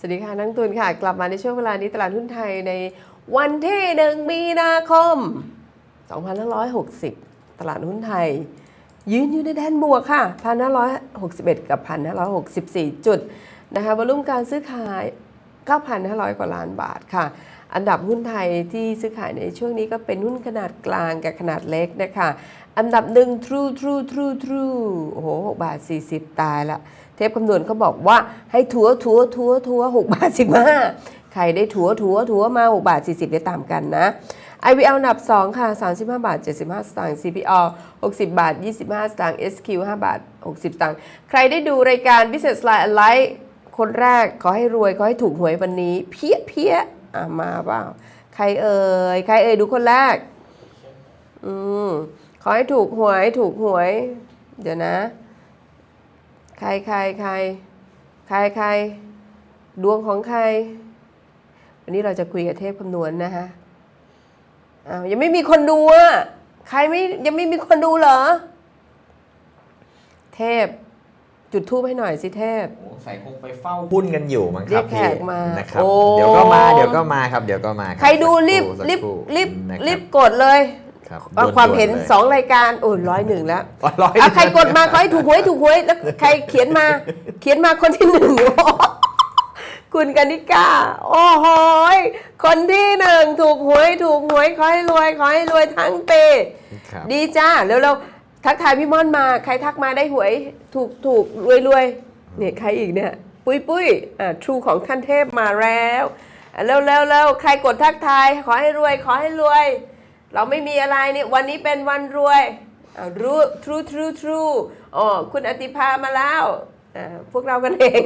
สวัสดีค่ะนักลงทุนค่ะ กลับมาในช่วงเวลานี้ตลาดหุ้นไทยในวันที่หนึ่งมีนาคม 2560 ตลาดหุ้นไทย ยืนอยู่ในแดนบวกค่ะ 1,561 กับ 1,564 จุดนะคะวอลุ่มการซื้อขาย 9,500 กว่าล้านบาทค่ะ อันดับหุ้นไทยที่ซื้อขายในช่วงนี้ก็เป็นหุ้นขนาดกลางกับขนาดเล็กนะคะ อันดับหนึ่ง True True True True โอ้โห6บาท 40 ตายละ เทปคำนวณเขาบอกว่าให้ถัวถัวถัวถัว6บาท15ใครได้ถัวถัวถัวมา6บาท40ได้ตามกันนะ IVL อันดับ 2 ค่ะ 35 บาท 75 สตางค์ CPO 60 บาท 25 สตางค์ SQ 5 บาท 60 สตางค์ ใครได้ดูรายการ Business Line Alight คนแรกขอให้รวย ขอให้ถูกหวยวันนี้ เพี้ยเพี้ยมาเปล่า ใครเอ่ย ใครเอ่ยดูคนแรก อืม ขอให้ถูกหวย ถูกหวย เดี๋ยวนะ ใครใครใครใครใครดวงของใคร วันนี้เราจะคุยกับเทพคำนวณนะคะอ้าวยังไม่มีคนดูอะใครไม่ยังไม่มีคนดูเหรอ เทพ จุดทูบให้หน่อยสิเทพ โอ้ใส่คงไปเฝ้าหุ้นกันอยู่มั้งคเรีรัยบกแขพี่กมานะครับโอ้ เดี๋ยวก็มาเดี๋ยวก็มาครับ เดี๋ยวก็มาบใครดูรีบสักรีบครู่รีบนะครีรับกดเลย ครับเอาความเห็นด่ๆลยสองรายการโอ้ร้อยหนึ่งแล้วอ๋อร้อยอะใครกดมาขอให้ถูกหวยถูกหวยแล้วใครเขียนมา เขียนมาคนที่หนึ่งคุณกนิกาโอ้โหยคนที่หนึ่งถูกหวยถูกหวยขอให้รวยขอให้รวยทั้งปีครับดีจ้าเร็วๆทักทายพี่ม่อนมา ใครทักมาได้หวยถูกถูกรวยรวยเนี่ยใครอีกเนี่ย ปุ้ยปุ้ยอ่าทรูของท่านเทพมาแล้วอะเร็วเร็วเร็วใครกดทักทายขอให้รวยขอให้รวย เราไม่มีอะไรเนี่ยวันนี้เป็นวันรวยอ่ารู้ true true true อ๋อคุณอติภามาแล้วอ่าพวกเรากันเอง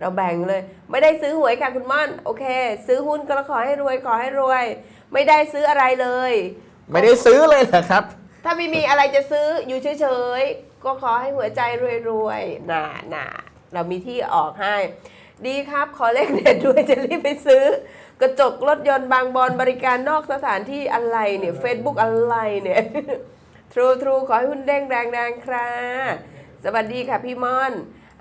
เราแบ่งเลย ไม่ได้ซื้อหวยค่ะคุณม่อน โอเค ซื้อหุ้นก็ขอให้รวยขอให้รวย ไม่ได้ซื้ออะไรเลย ไม่ได้ซื้อเลยเหรอครับ ถ้าไม่มีอะไรจะซื้ออยู่เฉยๆก็ขอให้หัวใจรวยๆน่าน่าเรามีที่ออกให้ ดีครับ ขอเลขเด็ดด้วยจะรีบไปซื้อ กระจกรถยนต์บางบอนบริการนอกสถานที่อะไรเนี่ย Facebook อะไรเนี่ยทรูทรูขอให้หุ้นเด้งแรงแรงๆครับ สวัสดีค่ะพี่ม่อน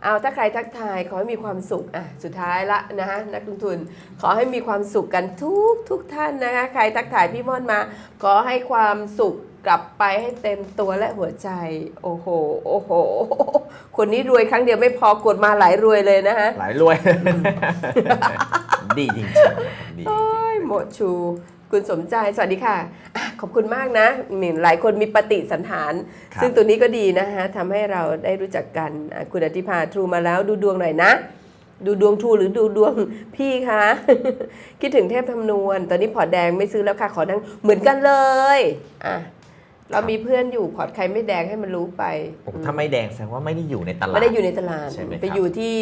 เอาถ้าใครทักทายขอให้มีความสุข อะ สุดท้ายละนะฮะนักลงทุน ขอให้มีความสุขกันทุกทุกท่านนะคะ ใครทักทายพี่ม่อนมา ขอให้ความสุข กลับไปให้เต็มตัวและหัวใจ โอ้โห โอ้โห คนนี้รวยครั้งเดียวไม่พอกดมาหลายรวยเลยนะฮะ หลายรวย ดีจริงๆครับดีจริงโอ้ยหมดชู คุณสมใจ สวัสดีค่ะอะ ขอบคุณมากนะมีหลายคนมีปฏิสันฐาน ครับ ซึ่งตัวนี้ก็ดีนะฮะทำให้เราได้รู้จักกันอะคุณอธิภาทรูมาแล้วดูดวงหน่อยนะ ดูดวงทรูหรือดูดวง พี่คะ คิดถึงเทพทำนวณตอนนี้พอร์ตแดงไม่ซื้อแล้วค่ะ ขอนั่งเหมือนกันเลย อะ เรามีเพื่อนอยู่พอร์ตใครไม่แดงให้มันรู้ไปโอ้ถ้าไม่แดงแสดงว่าไม่ได้อยู่ในตลาดไม่ได้อยู่ในตลาดใช่ไหมครับไปอยู่ที่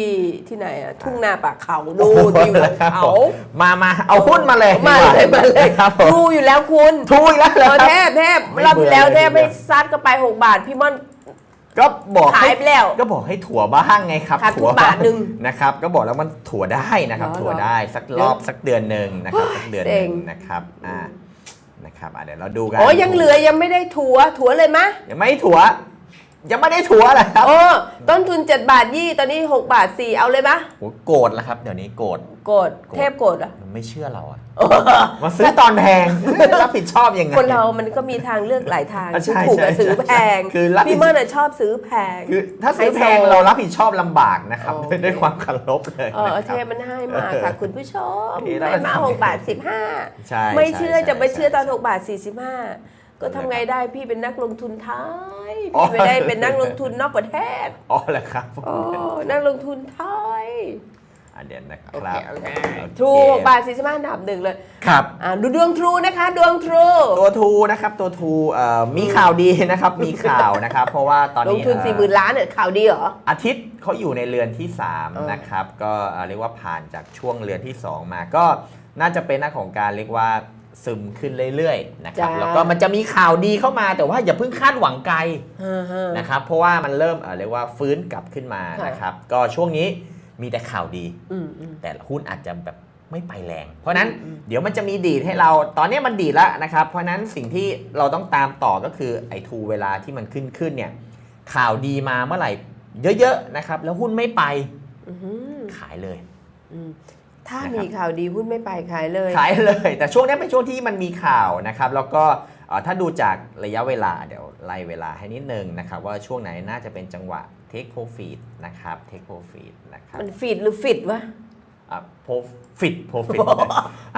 ที่ไหนอะทุ่งนาป่าเขาดูไปอยู่บนครับเขาผมมามาเอาหุ้นมาเลยมาเลยดีกว่มาเลยครับผมดูอยู่แล้วคุณถูกอีกแล้วเหรเอออครับเทพเทพไม่รอบที่แล้วเบื่เทอพเลยให้ซัดก็ไป 6 บาทพี่ม่อนก็บอกให้ขายไปแล้วก็บอกให้ถั่วบ้างไงครับขาดทุนถั่วบาทหนึ่งนะครับ ก็บอกแล้วมันถั่วได้นะครับเหรอถั่วได้สักรอบสักเดือนหนึ่งนะครับสักเดือนหเซ็นึ่งงนะครับอ่า นะครับอะเดี๋ยวเราดูกันโอ้ยังเหลือยังไม่ได้ถัวถัวเลยมะยังไม่ถั่ว ยังไม่ได้ถั่วเลยครับโอ้ต้นทุน 7 บาทยี่ตอนนี้ 6 บาท 4 เอาเลยมะโหโกรธแล้วครับ เดี๋ยวนี้โกรธโกรธโกรธเทพโกรธเหรอะมันไม่เชื่อเราอะมาซื้อตอนแพงรับผิดชอบยังไงคนเรามันก็มีทางเลือกหลายทางอะใช่ซื้อถูกกับใช่ซื้อแพงคือรับผิดพี่ม่อนอะชอบซื้อแพงคือถ้าซื้อแพงไฮโซเรารับผิดชอบลำบากนะครับโอเคด้วยด้วยความเคารพเลยเออนะคเทรับพมันให้มาค่ะคุณผู้ชมเอ๊ะแล้วให้มาทำไงหกบาทสิบห้าใช่ไม่เชื่อใช่จะไม่เชื่อตอนใช่หกบาทสี่สิบห้า ก็ทำไงได้พี่เป็นนักลงทุนไทยอ๋อ พี่ไม่ได้เป็นนักลงทุนนอกประเทศอ๋อเหรอครับโอ้นักลงทุนไทยอะเดี๋ยวนะคโอรัเคบโอเคโอเคทรูหกบาทสี่สิบห้าอันดับหนึ่งเลยครับ อ่าดูดวงทรูนะคะดวงทรู ตัวทูนะครับตัวทูเอ่อมีข่าวดีนะครับ มีข่าวนะครับ เพราะว่าตอนลงนี้ทุนเอ่อสี่หมื่นล้านเนี่ยข่าวดีเหรอ อาทิตย์เขาอยู่ในเรือนที่ เออ3 นะครับ ก็เอ่อเรียกว่าผ่านจากช่วงเรือนที่ 2 มาก็น่าจะเป็นหน้าของการเรียกว่า ซึมขึ้นเรื่อยๆนะครับ แล้วก็มันจะมีข่าวดีเข้ามาแต่ว่าอย่าเพิ่งคาดหวังไกลนะครับ เพราะว่ามันเริ่มเอ่อเรียกว่าฟื้นกลับขึ้นมาค่ะนะครับ ก็ช่วงนี้มีแต่ข่าวดีอืมอืมแต่หุ้นอาจจะแบบไม่ไปแรง เพราะฉะนั้นอืมเดี๋ยวมันจะมีดีดให้เรา ตอนนี้มันดีดแล้วนะครับ เพราะฉะนั้นสิ่งที่เราต้องตามต่อก็คือไอ้ทูเวลาที่มันขึ้นขึ้นเนี่ย ข่าวดีมาเมื่อไหร่เยอะๆนะครับ แล้วหุ้นไม่ไปอื้อหือขายเลยอืม ถ้านะครับมีข่าวดีหุ้นไม่ไปขายเลย ขายเลย แต่ช่วงนี้เป็นช่วงที่มันมีข่าวนะครับ แล้วก็เอ่อถ้าดูจากระยะเวลาเดี๋ยวไล่เวลาให้นิดนึงนะครับ ว่าช่วงไหนน่าจะเป็นจังหวะ take profit นะครับ take profit นะครับมันฟิตหรือฟิตวะอะ profit profit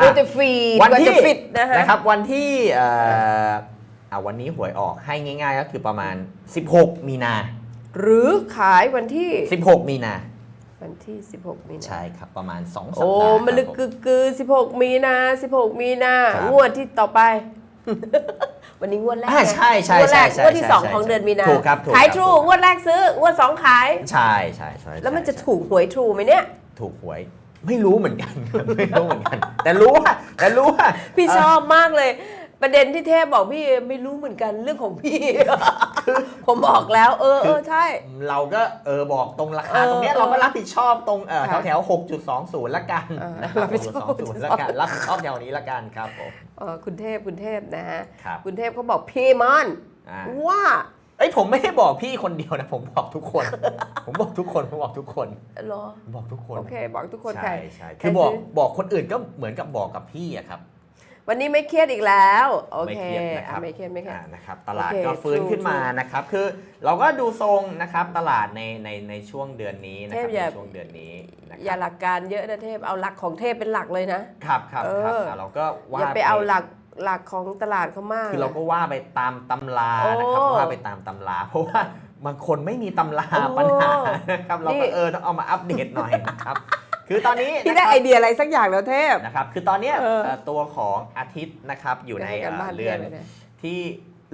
มันจะฟีดวันมันที่จะฟิตนะฮะนะครับวันที่เอ่ออะวันนี้หวยออกให้ง่าย ๆ ก็คือประมาณ 16 มีนา หรือขายวันที่ 16 มีนา วันที่ 16 มีนาใช่ครับ ประมาณ 2 สัปโอ้ดาห์มันลึกครับกึกกือ16 มีนา 16 มีนา ครับงวดที่ต่อไป วันนี้งวดแรกอ่าไงใช่ใช่งวดแรกใช่งวดที่ ใช่2ใช่ของเดือนมีนาถูกครับถูกขายครับทรูถูก งวดแรกซื้องวด 2 ขาย ใช่ใช่ใช่แล้วมันจะใช่ถูกหวยทรูไหมเนี่ย ถูกหวย ไม่รู้เหมือนกันครับไม่รู้เหมือนกัน แต่รู้ว่าแต่รู้ว่าพี่ชอบมากเลย ประเด็นที่เทพบอกพี่ไม่รู้เหมือนกันเรื่องของพี่ ผมบอกแล้ว เออเออใช่ เราก็เออบอกตรงราคาเออตรงเนี้ยเออเราก็รับผิดชอบตรงเออแถค่ะวแถว6.20ละกันเออนะครับรับผิดชอบ6.20ละกันรับผิดชอบแถวนี้ละกันครับผมเออคุณเทพคุณเทพนะฮะครับคุณเทพเขาบอกพี่มอนอ่าว่าเอ้ยผมไม่ได้บอกพี่คนเดียวนะผมบอกทุกคน ผมบอกทุกคนผมบอกทุกคนเหรอผมบอกทุกคนโอเค บอกทุกคนใครใช่ใช่ใครคือบอกซื้อบอกคนอื่นก็เหมือนกับบอกกับพี่อะครับ วันนี้ไม่เครียดอีกแล้วโอไม่เคเครียดนะคอะรับไม่เครียดไม่เครียด อ่านะครับตลาดโอเคก็ฟื้น true ขึ้นมานะครับ คือเราก็ดูทรงนะครับตลาดในในในช่วงเดือนนี้นะคเทรับพอย่า ในช่วงเดือนนี้นะคอย่ารับหลักการเยอะนะเทพเอาหลักของเทพเป็นหลักเลยนะ ครับครับเอครับออะเราก็ว่า อย่าไปเอาหลักหลักของตลาดเขามาก คือเราก็ว่าไปตามตำรานะครับโอ้ว่าไปตามตำรา เพราะว่าบางคนไม่มีตำราโอ้ปัญหานะครับเรานี่ ก็เออต้องเอามาอัปเดตหน่อยนะครับ คือตอนนี้พี่นะได้คไอรับเดียอะไรสักอย่างแล้วเทพ นะครับ คือตอนเนี้ยเออเอ่อตัวของอาทิตย์นะครับอยู่ในให้กันเอ่อบ้านเรือนเทพเลยนะที่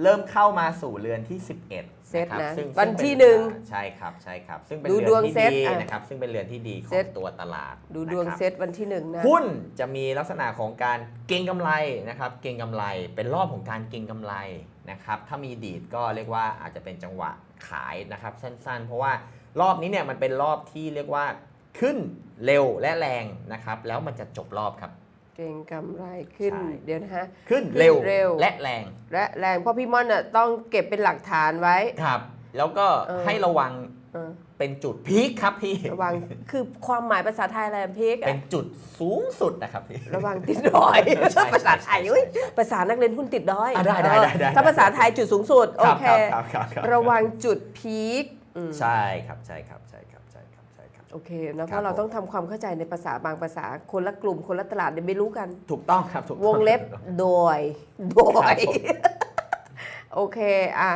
เริ่มเข้ามาสู่เรือนที่ 11เซตครับนะซึ่งวันซึ่งเป็ที่หนึ่งอ่าใช่ครับใช่ครับ ซึ่งเป็นดูเรืดวองเซที่ตดีอะนะครับซึ่งเป็นเรือนที่ดีขเซอตงตัวตลาดดูดวงนะครับ เซตวันที่หนึ่งนะ หุ้นจะมีลักษณะของการเก็งกำไรนะครับ เก็งกำไรเป็นรอบของการเก็งกำไรนะครับ ถ้ามีดีดก็เรียกว่าอาจจะเป็นจังหวะขายนะครับสั้นๆ เพราะว่ารอบนี้เนี่ยมันเป็นรอบที่เรียกว่า ขึ้นเร็วและแรงนะครับ แล้วมันจะจบรอบครับ เก่งกำไรขึ้นใช่ เดี๋ยวนะฮะ ขึ้นเร็วเร็ว และแรงและแรงเพราะพี่ม่อนอะต้องเก็บเป็นหลักฐานไว้ ครับ แล้วก็เออ ให้ระวังเออเป็นจุดพีคครับพี่ระวังคือความหมายภาษาไทยอะไรพีกเป็นจุดสูงสุดนะครับพี่ ระวังติดดอยใช่ภาษาไทยใช่อุ้ยใช่ภาษานักเรียนหุ้นติดดอยอะได้ได้ได้ได้เออถ้าภาษาไทยจุดสูงสุดโอเค ครับครับครับระวังจุดพีคอืม ใช่ครับใช่ครับ โอเคนะเพครับราะเราผมต้องทำความเข้าใจในภาษาบางภาษาคนละกลุ่มคนละตลาดเดี๋ยวไม่รู้กัน ถูกต้องครับถูกต้องวงเล็บโดยโดยครับผมโอเคอะ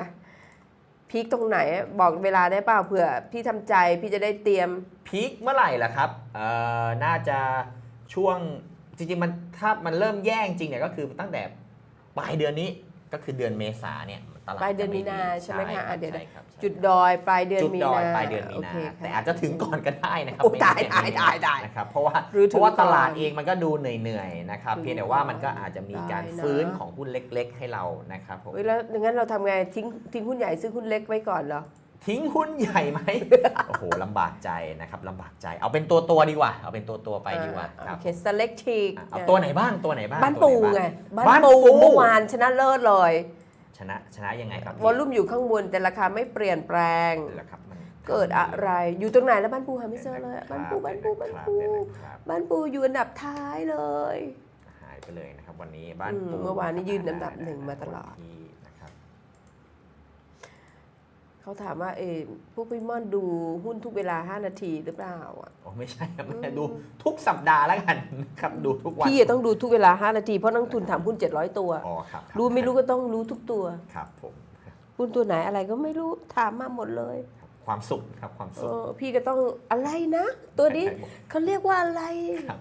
พีคตรงไหนบอกเวลาได้เปล่าเผื่อพี่ทำใจพี่จะได้เตรียมพีคเมื่อไหร่ล่ะครับเอ่อน่าจะช่วงจริงๆมันถ้ามันเริ่มแย่จริงเนี่ยก็คือตั้งแต่ปลายเดือนนี้ก็คือเดือนเมษาเนี่ย ตลาดปลายเดือนจะมีนาดีใช่ไหมคะรัอะบเดี๋ยวใช่ครับใช่จุดดอยปลายเดือนจุดมีดอยนาปลายเดือนมีโอนา เคค่ะ แต่อาจจะถึงก่อนก็ได้นะครับโอ้ม่ตายไม่ตายตายตายนะครับเพราะว่าหรือถึงเพราะว่าก่อนตลาดเองมันก็ดูเหนื่อยๆนะครับถึงเพียงแต่ว่ามันก็อาจจะมีการได้นะ ฟื้นของหุ้นเล็ก ๆ ให้เรานะครับผมเฮ้ยแล้วงั้นเราทำไงทิ้งทิ้งหุ้นใหญ่ซื้อหุ้นเล็กไว้ก่อนเหรอ ทิ้งหุ้นใหญ่ไหม โอ้โหลำบากใจนะครับลำบากใจเอาเป็นตัวตัวๆดีกว่า เอาเป็นตัวตัวๆไปดีกว่าอ่ครับโอเค selective อะเอาตัวไหนบ้างตัวไหนบ้างบ้านตัวปูหไงบ้างบ้านบ้านปูปู เมื่อวานชนะเลิศเลย ชนะชนะยังไงครับวอลลุ่มอยู่ข้างบนแต่ราคาไม่เปลี่ยนแปลงนี่แหละครับมันเกิดอะไรอยู่ตรงไหนแล้วบ้านปูหาไม่เจอเลยอะบ้านปูบ้านปูบ้านปูเดี๋ยวนะครับบ้านปูอยู่อันดับท้ายเลย หายไปเลยนะครับ วันนี้บ้านอืมปูเมื่อวานนี้ยืนอันดับหนึ่งมาตลอดที่นะครับ เขาถามว่าเออพวกพี่ม่อนดูหุ้นทุกเวลา 5 นาทีหรือเปล่าอะ โอ้ไม่ใช่ครับแม่ดูทุกสัปดาห์แล้วกันนะครับดูทุกวันพี่อะต้องดูทุกเวลา 5 นาที เพราะนักลงทุนถามหุ้น 700 ตัว อ๋อครับคบรู้ไม่รู้ก็ต้องรู้ทุกตัว ครับผมหุ้นตัวไหนอะไรก็ไม่รู้ถามมาหมดเลยครับความสุขครับความเอสุขอพี่ก็ต้องอะไรนะ ตัวนี้ใครๆบอกเขาเรียกว่าอะไรครับ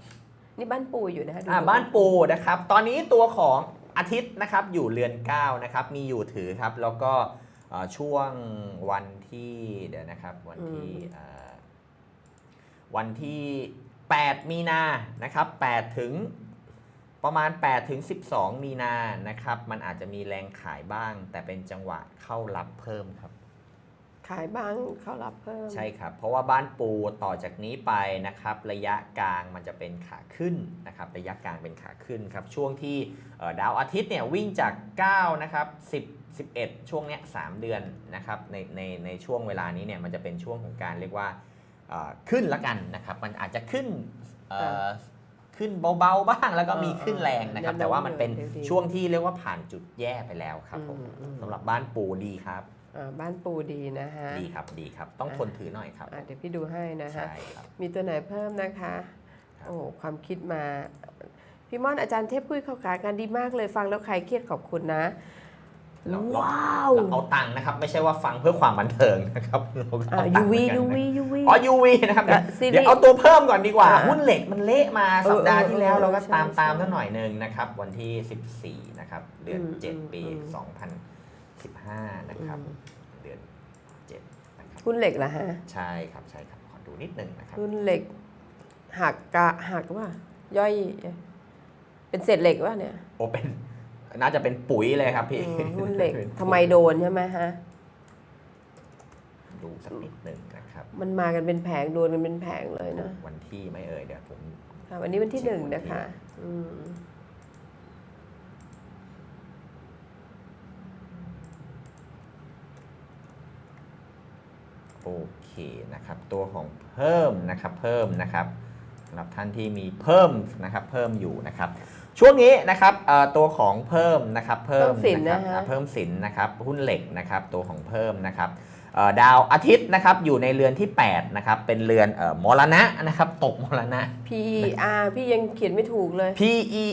นี่บ้านปูอยู่นะฮะดูอ่าบ้านปูนะครับ ตอนนี้ตัวของอาทิตย์นะครับอยู่เรือน9นะครับมีอยู่ถือครับแล้วก็เอ่อ ช่วงวันที่เดี๋ยวนะครับวันที่เอ่อวันที่ 8 มีนานะครับ8ถึงประมาณ8ถึง12 มีนานะครับ มันอาจจะมีแรงขายบ้าง แต่เป็นจังหวะเข้ารับเพิ่มครับ ขายบ้างเขารับเพิ่ม ใช่ครับ เพราะว่าบ้านปูต่อจากนี้ไปนะครับ ระยะกลางมันจะเป็นขาขึ้นนะครับ ระยะกลางเป็นขาขึ้นครับ ช่วงที่เอ่อดาวอาทิตย์เนี่ยวิ่งจาก 9 นะครับ10 11 ช่วงเนี้ย3เดือนนะครับในในในช่วงเวลานี้เนี่ยมันจะเป็นช่วงของการเรียกว่าเอ่อขึ้นละกันนะครับมันอาจจะขึ้นเอ่อขึ้นเบาๆบ้างแล้วก็มีขึ้นแรงนะครับอ่าแต่ว่ามันเป็นเดี๋ยวดีช่วงที่เรียกว่าผ่านจุดแย่ไปแล้วครับผมอืมอืมสำหรับบ้านปูดีครับอ่าบ้านปูดีนะฮะดีครับดีครับ ต้องทนถือหน่อยครับอะเดี๋ยวพี่ดูให้นะฮะใช่ครับมีตัวไหนเพิ่มนะคะครับโอ้ความคิดมา พี่ม่อนอาจารย์เทพคุยเข้าขากันดีมากเลยฟังแล้วใครเครียดขอบคุณนะ เราเราว้าวเราเอาตังค์นะครับ ไม่ใช่ว่าฟังเพื่อความบันเทิงนะครับเราก็อ่าเอาตัยูงค์วีเหมือนกันยูนะวียูวีอ๋อ UV นะครับและเดี๋ยวซีรีส์เดี๋ยวเอาตัวเพิ่มก่อนดีกว่าอ่าหุ้นเหล็กมันเละมาเออสัปดาห์ที่แล้วเออเราก็ใช่ตามตามใช่สักหน่อยหนึ่งนะครับ วันที่ 14 นะครับ เดือนอืมอืม7ปีอืม2015 นะครับอืมเดือน7นะครับหุ้นเหล็กเหรอฮะ ใช่ครับใช่ครับ ขอดูนิดหนึ่งนะครับ หุ้นเหล็กหักกะหักว่าย่อยเป็นเศษเหล็กว่าเนี่ยโอเป็น น่าจะเป็นปุ๋ยเลยครับพี่อืมหุ้นเหล็กป็นปุ๋ยทำไมโดนใช่ไหมฮะดูสักนิดหนึ่งนะครับ มันมากันเป็นแผงโดนกันเป็นแผงเลยนะ วันที่ไม่เอ่ยเดี๋ยวผมค่ะวันนี้วันที่หนึ่งนะคะอืมโอเคนะครับ ตัวของเพิ่มนะครับ เพิ่มนะครับสำหรับท่านที่มีเพิ่มนะครับ เพิ่มอยู่นะครับ ช่วงนี้นะครับเอ่อตัวของเพิ่มนะครับเพิ่มเพิ่มสินนะครับนะฮะอ่าเพิ่มสินนะครับหุ้นเหล็กนะครับตัวของเพิ่มนะครับเอ่อดาวอาทิตย์นะครับอยู่ในเรือนที่8นะครับเป็นเรือนเอ่อมรณะนะครับตกมรณะ P R พี่ยังเขียนไม่ถูกเลย P E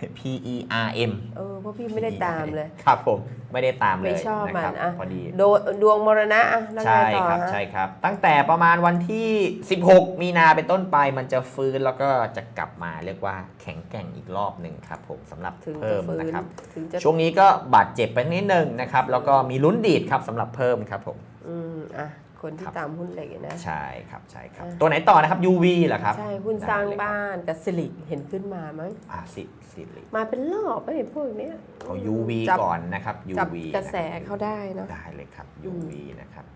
P P E R M เออเพราะพี่ไม่ได้ตามเลย ครับผมไม่ได้ตามเลยไม่ชอบนะมัคนรับอะพอดีโดดวงมรณะอะแล้วไงใช่ต่อครับฮะใช่ครับ ตั้งแต่ประมาณวันที่ 16 มีนาเป็นต้นไปมันจะฟื้นแล้วก็จะกลับมาเรียกว่าแข็งแกร่งอีกรอบหนึ่งครับผมสำหรับถึงจะเพิ่มฟื้นนะครับถึงจะช่วงนี้ก็บาดเจ็บไปนิดนึงนะครับ แล้วก็มีลุ้นดีดครับสำหรับเพิ่มครับผมอืมอะ คนที่ครับ ตามหุ้นเหล็กนะ ใช่ครับใช่ครับ อะ ตัวไหนต่อนะครับ UV เหรอครับใช่หุ้นสร้างได้เลยคบ้านกับสิริเห็นขึ้นมามั้งอ่าสิสิริมาเป็นรอบไอ้พวกเนี้ยเอา UV จับก่อนนะครับ จับ UV กระแสนคบ เข้าได้เนาะได้เลยครับ อืม UV นะครับ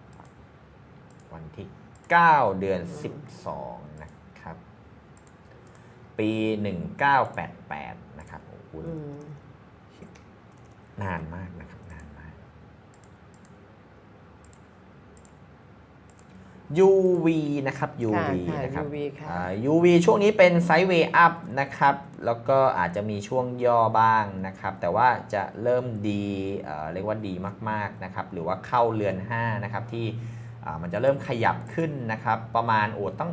วันที่ 9 เดือน 12 นะครับ ปี 1988 นะครับโอ้โหอืมนานมากนะครับ นานมาก UV นะครับ UV ค่ะนะครับ UV ค่ะ อ่า UV ช่วงนี้เป็นไซด์เวย์อัพนะครับ แล้วก็อาจจะมีช่วงย่อบ้างนะครับ แต่ว่าจะเริ่มดีเอ่อเรียกว่าดีมากๆนะครับ หรือว่าเข้าเรือน 5 นะครับ ที่อ่ามันจะเริ่มขยับขึ้นนะครับ ประมาณโอ้ต้อง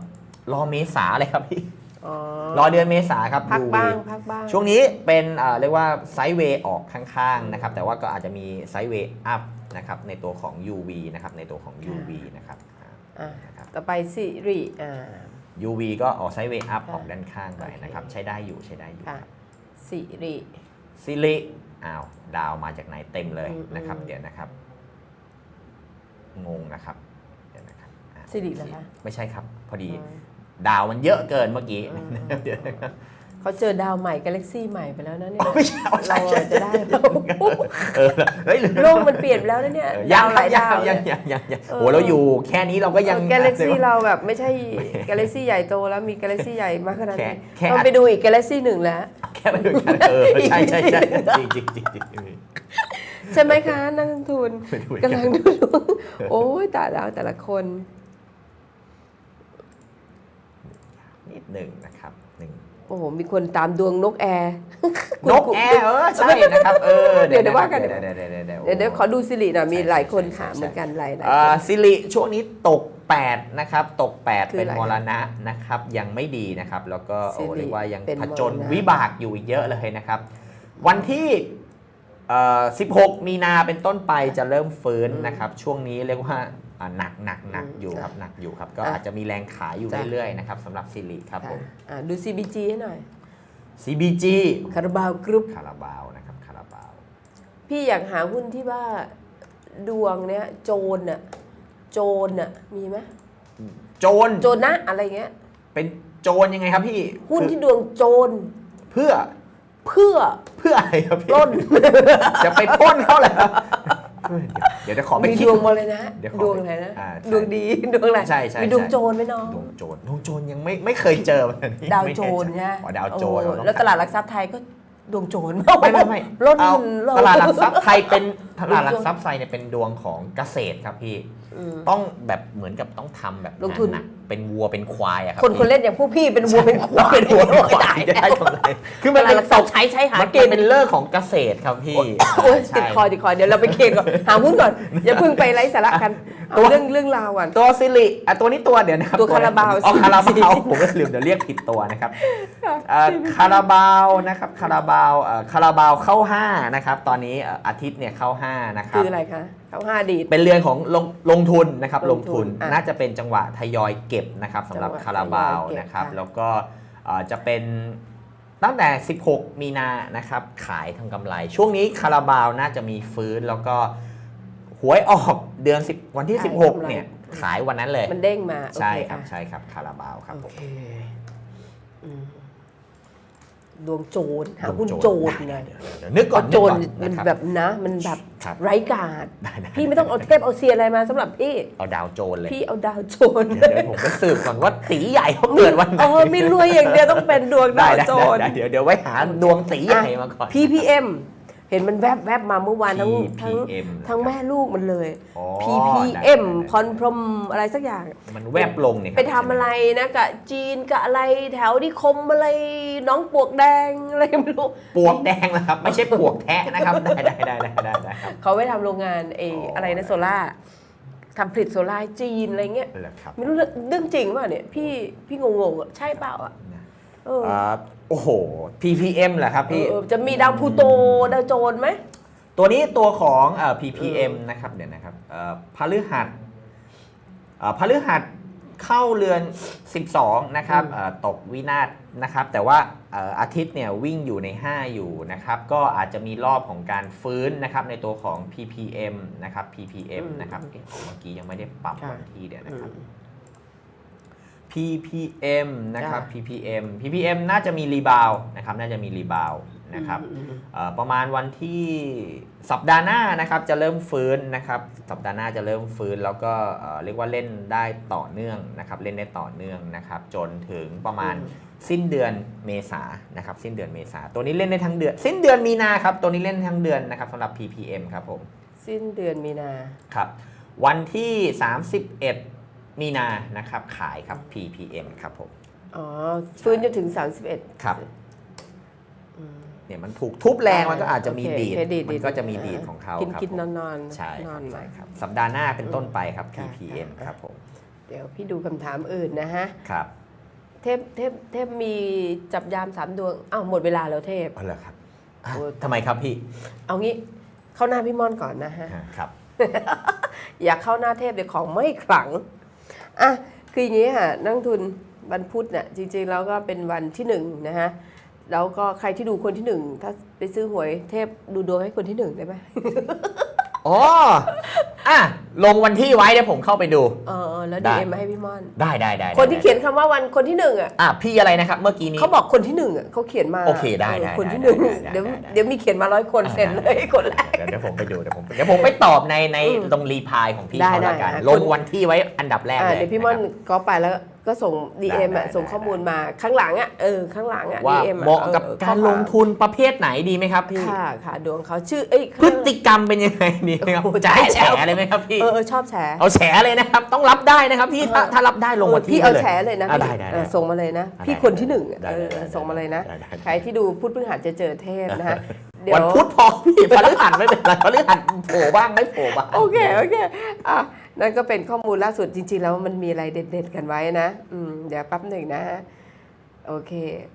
รอเมษาเลยครับพี่ อ๋อรอเดือนเมษาครับ พัก UV บ้างพักบ้างช่วงนี้เป็นเอ่อเรียกว่าไซด์เวย์ออกข้างๆนะครับ แต่ว่าก็อาจจะมีไซด์เวย์อัพนะครับในตัวของ UV นะครับในตัวของ UV นะครับ อ่าอะนะครับ ต่อไปสิริอ่า UV ก็ออกไซด์เวย์อัพค่ะออกด้านข้างไปโอเคนะครับใช้ได้อยู่ใช้ได้อยู่ค่ะครับสิริ ซิลิอ้าวดาวมาจากไหนเต็มเลยอืมนะครับ อืมเดี๋ยวนะครับ งงนะครับเดี๋ยวนะครับอะสิริเหรอคะไม่ใช่ครับ พอดีอ๋อดาวมันเยอะเกินเมื่อกี้อืม เดี๋ยวนะครับ เขาเจอดาวใหม่กาแล็กซี่ใหม่ไปแล้วนะเนี่ยไม่ใช่อ๋อใช่เราใช่อาจจะได้เออเฮ้ยหรือโลกมันเปลี่ยนไปแล้วนะเนี่ยเออยังหลายยัดางวยังเลยังยังยังเออ โหเราอยู่แค่นี้เราก็ยัง กาแล็กซี่เราแบบไม่ใช่กาแล็กซี่ใหญ่โตแล้วมีกาแล็กซี่ใหญ่มากขนาดแค่นี้แค่ ต้องไปดูอีกกาแล็กซี่หนึ่งแล้ว แค่ไปดูกันเออใช่ใช่ใช่จริงจริงจริงจริง ใช่ไหมคะ นักลงทุนไปดูอีกำลังดูดวงโอ้ยแต่แล้วแต่ละคน นิดหนึ่งนะครับหนึ่ง โอ้โห มีคนตามดวงนกแอร์ นกแอร์เออใช่นะครับเออเดี๋ยวเดี๋ยวว่ากันเดี๋ยวเดี๋ยวเดี๋ยวเดี๋ยวเดี๋ยวเดี๋ยวขอดูสิริหน่อยมีใช่หลายคนใช่ถามใช่เหมือนกันหลายหลายอ่าคนซิริช่วงนี้ตก 8 นะครับ ตก8คือเป็นอะไรมรณะนะครับ ยังไม่ดีนะครับ แล้วก็โอ้ซิริเรียกว่ายังเป็นผจญมรณะวิบากอยู่อีกเยอะเลยนะครับ วันที่เอ่อ16 มีนาเป็นต้นไปจะเริ่มฟื้นนะครับ ช่วงนี้เรียกว่าอ่า หนักหนักหนักอยู่ครับหนักอยู่ครับ ก็อาจจะมีแรงขายอยู่เรื่อยๆนะครับสำหรับซิริครับผมอ่าดู CBG ให้หน่อย CBG คาราบาวกรุ๊ปคาราบาวนะครับคาราบาว พี่อยากหาหุ้นที่ว่าดวงเนี้ยโจรน่ะโจรน่ะมีไหมโจรโจรนะอะไรเงี้ย เป็นโจรยังไงครับพี่ หุ้นคือที่ดวงโจรเพื่อเพื่อเพื่ออะไรครับพี่ปล้น จะไปปล้นเขาเหรอ เดี๋ยวจะขอไปมีคิด ดวงมาเลยนะเดี๋ยวขอดวงอะไรนะอ่าใช่ดวงดี ดวงอะไรใช่ใช่มีดวงใช่ โจรไหมน้อง ดวงโจรดวงโจรยังไม่ไม่เคยเจอมันนี่ดาวไม่โจแน่รใจเนี่ยอ๋อดาวโจรโอ้เรต้อแล้วตลาดหลักทรัพย์ไทยก็ดวงโจรไม่ไม่ไม่ล้นเอาเตลาดหลักทรัพย์ไทยเป็นตลาดหลักทรัพย์ไทยเนี่ยเป็นดวงของเกษตรครับพี่ อืม ต้องแบบเหมือนกับต้องทำแบบลงทุนหนัก เป็นวัวเป็นควายอะครับคนคนเล่นอย่างพวกพี่เป็นวัวเป็นควายเป็นวัวเป็นควายได้จะได้กำไรคือมันเป็นรักษาใช้ใช้หามันเกณฑ์เป็นเลิกของเกษตรครับพี่โอ้ยใช่ติดคอติดคอเดี๋ยวเราไปเคนก่อนหาหุ้นก่อนอย่าเพิ่งไปไร้สาระกันเอาตัวเรื่องเรื่องราวก่อนตัวซิริอะตัวนี้ตัวเดี๋ยวนะครับตัวคาราบาวอ๋อคาราซิริบาวผมก็ลืมเดี๋ยวเรียกผิดตัวนะครับเอ่อคาราบาวนะครับคาราบาวเอ่อคาราบาวเข้า5นะครับตอนนี้เอ่ออาทิตย์เนี่ยเข้า5นะครับคืออะไรคะ เขาห้าดีด เป็นเรือนของลงลงทุนนะครับลลงงทุทุนนอะน่าจะเป็นจังหวะทยอยเก็บนะครับสำหรับจังหวะคาราบาวทยอยเก็บนะครับ ค่ะ แล้วก็เอ่อจะเป็นตั้งแต่ 16 มีนานะครับขายทำกำไร ช่วงนี้คาราบาวน่าจะมีฟื้นแล้วก็หวยออกเดือน 10 วันที่ 16 เนี่ยขายวันนั้นเลย มันเด้งมาใช่โอเครับใช่ครับคาราบาวครับผโอม เคอืมดวงโจรหาหุ้นโจรไงเดี๋ยวเดี๋ยวนึกก่อนโจรนึกก่อมันนะครับ แบบนะ มันแบบครับ ไร้กาดได้ได้พี่ไม่ต้องเอาเทพเอาเซียอะไรมาสำหรับพี่เอาดาวโจรเลยพี่เอาดาวโจรเดี๋ยวเดี๋ยวผมก็สืบก่อนว่าตีใหญ่เขาเกิดวันไหนเออมีรวยอย่างเดียวต้องเป็นดวงได้ดาวได้โจรได้เดี๋ยวเดี๋ยวไว้หาดวงตีใหญ่มาก่อน PPM เห็นมันแวบแวบๆมาเมื่อวานทั้งทั้ง PPM ทั้งแม่ลูกมันเลย อ๋อ PPM ได้ได้ได้พรพรหมอะไรสักอย่าง มันแวบลงเนี่ยคบไปทำอะไรนะกับจีนกับอะไรแถวนิคมอะไรน้องปวกแดงอะไรไม่รู้ ปวกแดงแล้วครับ ไม่ใช่ปวกแทะนะครับ ได้ได้ได้ได้ได้ได้ครับ เขาไปทำโรงงานเออ๋อออะไรนะโซล่าทำผลิตโซล่าให้จีนอะไรเงี้ย เหรอครับ ไม่รู้เรื่องเรื่องจริงเปล่าเนี่ย พี่พี่งงๆอะใช่เปล่าอะ เอออ่าโอ้โห PPM เหรอครับพี่ เออจะมีดาวพลูโตดาวโจรไหม ตัวนี้ตัวของเอ่อ PPM นะครับเดี๋ยวนะครับเอ่อพฤหัสเอ่อพฤหัสเข้าเรือน 12 นะครับเอ่อตกวินาศนะครับ แต่ว่าเอ่ออาทิตย์เนี่ยวิ่งอยู่ใน 5 อยู่นะครับ ก็อาจจะมีรอบของการฟื้นนะครับในตัวของ PPM นะครับ PPM นะครับเอ๊ะเมื่อกี้ยังไม่ได้ปรับวันที่เดี๋ยวนะครับ PPM นะครับจ้ะ PPM PPM น่าจะมีรีบาวนะครับน่าจะมีรีบาวนะครับอืมอืมเอ่อประมาณวันที่สัปดาห์หน้านะครับจะเริ่มฟื้นนะครับสัปดาห์หน้าจะเริ่มฟื้น แล้วก็เอ่อเรียกว่าเล่นได้ต่อเนื่องนะครับเล่นได้ต่อเนื่องนะครับจนถึงประมาณสิ้นเดือนเมษานะครับสิ้นเดือนเมษาตัวนี้เล่นได้ทั้งเดือน สิ้นเดือนมีนาครับตัวนี้เล่นทั้งเดือนนะครับสำหรับ PPM ครับผมสิ้นเดือนมีนาครับวันที่ 31 มีนานะครับขายครับ PPM ครับผมอ๋อ ฟื้นจนถึง 31 ครับเนี่ยมันถูกทุบแรงมันก็อาจจะมีโอเคดีดโอเคดีดมันก็จะมีดีดของเขากินครับกินผมนอนนอนใช่นคอรันบใหม่ใช่ครับสัปดาห์หน้าเป็นต้นไปครับ ค่ะ PPM ค่ะครับผมเดี๋ยวพี่ดูคำถามอื่นนะฮะ ครับเทพเทพเทพมีจับยามสามดวงอ้าวหมดเวลาแล้วเทพอ๋อเหรอครับอะโอ้ ทำไมครับพี่เอางี้เข้าหน้าพี่ม่อนก่อนนะฮะ อะครับ อยากเข้าหน้าเทพเดี๋ยวของไม่ขลัง อะคืออย่างนี้ค่ะนักทุนวันพุธเนี่ยจริงๆแล้วก็เป็นวันที่หนึ่งนะฮะแล้วก็ใครที่ดูคนที่หนึ่งถ้าไปซื้อหวยเทพดูดวงให้คนที่หนึ่งได้ไหมอ๋ออะลงวันที่ไว้เดี๋ยวผมเข้าไปดู เออเออแล้วได้ดีเอ็มมาให้พี่ม่อน ได้ได้ได้คนที่ได้เขียนคำว่าวันคนที่หนึ่งอะอะพี่อะไรนะครับ เมื่อกี้นี้ เขาบอกคนที่หนึ่งอะเขาเขียนมาโอเคได้ได้คนที่หได้นึ่งได้ได้เดี๋ยวได้ได้ เดี๋ยวมีเขียนมาร้อยคนอ่าเซ็นเลยคนแรก เดี๋ยวเดี๋ยวผมไปดูเดี๋ยวผมเดี๋ยวผมไปตอบในในอืมตรงรีพายของพี่ได้เขาละกันได้ ลงคนวันที่ไว้อันดับแรกอ่าเลยเดี๋ยวพี่ม่อนนะครับก็ไปแล้วก็ส่ง DM ได้อะได้ ส่งข้อมูลมาข้างหลังอะเออข้างหลังอะว่า DM อะเหมาะกับออการลงทุนประเภทไหนดีไหมครับพี่ ค่ะค่ะดวงเขาชื่อเอ้ยพฤติกรรมเป็นยังไงดีไหมครับโอ้โหจะให้แฉได้แล้วเลยไหมครับพี่เออเออชอบแฉเอาแฉเลยนะครับ ต้องรับได้นะครับพี่ถ้าเออถ้ารับได้ลงวันเออที่พี่เอาเลยแฉเลยนะอะพี่ได้ได้เอได้อส่งมาเลยนะได้พี่ได้คนที่หนึ่งอะได้เออได้ได้ส่งมาเลยนะได้ได้ได้ใครที่ดูพุธพฤหัสจะเจอเทพนะฮะเดี๋ยววันพุธพอพี่พฤหัสไม่เป็นไรพฤหัสโผล่บ้างไม่โผล่บ้างโอเคโอเคอะนั่นก็เป็นข้อมูลล่าสุดจริง ๆ แล้วมันมีอะไรเด็ดๆกันไว้นะอืมเดี๋ยวแป๊บหนึ่งนะโอเค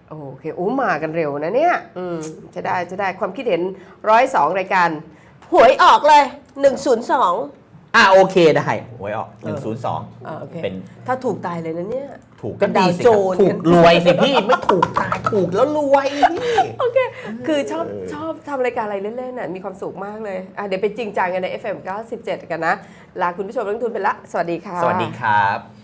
โอเคโอ้มากันเร็วนะเนี่ย อืมจะได้จะได้ความคิดเห็นร้อยสองรายการ หวยออกเลยหนึ่งศูนย์สอง อะโอเคได้หวยออกเออ102อ่าโอเคเป็นถ้าถูกตายเลยนะเนี่ย ถูกเป็ก็นดีดาวสิโจครับร ถูกรวยสิพี่ไม่ถูกตายถูกแล้วรวยพี่คือชอบชอบทำรายการอะไรเล่นๆน่ะมีความสุขมากเลยอะเดี๋ยวไปจริงจังกันใน FM 97 กันนะ ลาคุณผู้ชมนักลงทุนไปละ สวัสดีค่ะ สวัสดีครับ